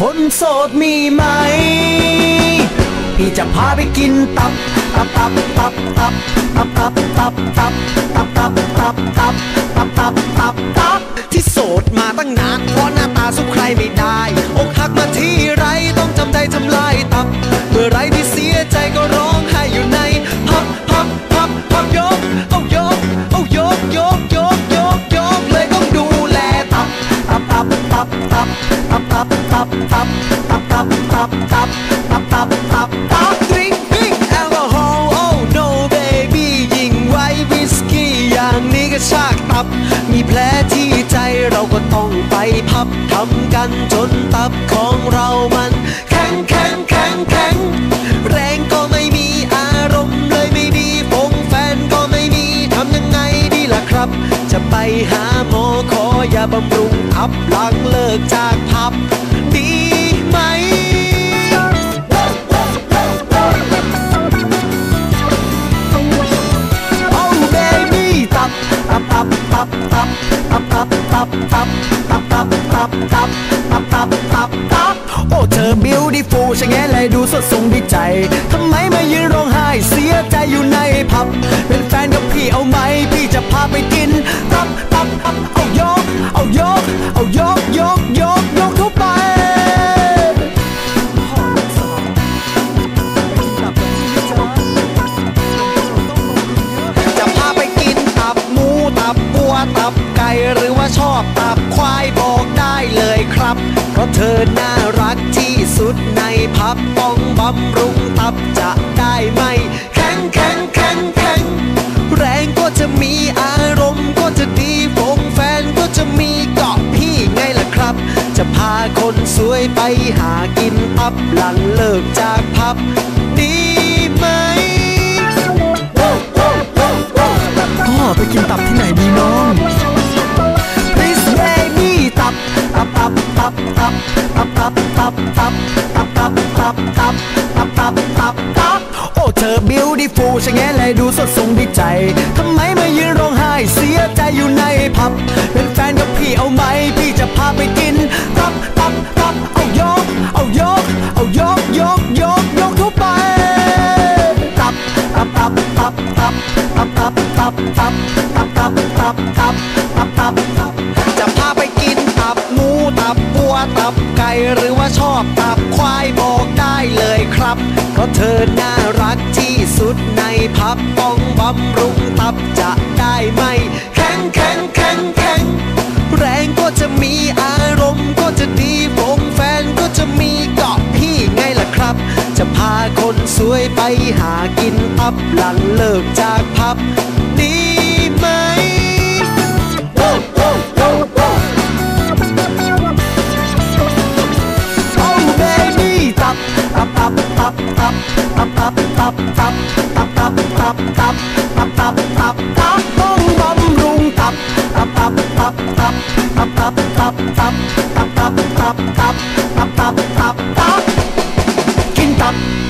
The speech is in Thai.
คนโสดมีไหม พี่จะพาไปกินตับตับ ตับตับตับตับตับตับตับตับตับตับตับตับตับตับตับที่โสดมาตั้งนานเพราะหน้าตาสู้ใครไม่ได้ อกหักมาที่ไรต้องจำใจทำลายตับ เมื่อไรที่ มีแผลที่ใจเราก็ต้องไปพับทำกันจนตับของเรามันแข็งแข็งแข็งแข็งแรงก็ไม่มีอารมณ์เลยไม่ดีฟงแฟนก็ไม่มีทำยังไงดีล่ะครับ จะไปหาหมอขอยาบำรุงอับหลังเลิกจากพับดี ตับตับตับตับตับตับตับตับตับตับตับตับตับตับโอ้เธอบิวตี้ฟูช่างแงเลยดูสดสงดีใจทำไมมายืนร้องไห้เสียใจอยู่ใน ตับไก่หรือว่าชอบตับควายบอกได้เลยครับ เพราะเธอน่ารักที่สุดในพับต้องบำรุงตับจะได้ไหม แข็งแข็งแข็งแข็งแรงก็จะมีอารมณ์ก็จะดีฟงแฟนก็จะมีเกาะพี่ไงล่ะครับ จะพาคนสวยไปหากินตับหลังเลิกจากพับดี ไปกินตับที่ไหนดีน้อง Please baby ตับตับตับตับตับตับตับตับตับตับตับตับตับตับตับตับตับโอ้เธอ beautiful ช่างแงเลยดูสดทรงดีใจ ตับตับตับตับตับตับตับตับตับตับตับตับจะพาไปกินตับหมูตับวัวตับไก่หรือว่าชอบตับควายบอกได้เลยครับ เพราะเธอน่ารักที่สุดในพับต้องบำรุงตับจะได้ไหมแข็งแข็งแข็งแข็งแรงก็จะมีอา นสวยไปหากินอัพหลังเลิกจากพับ ดีไหมกินตับ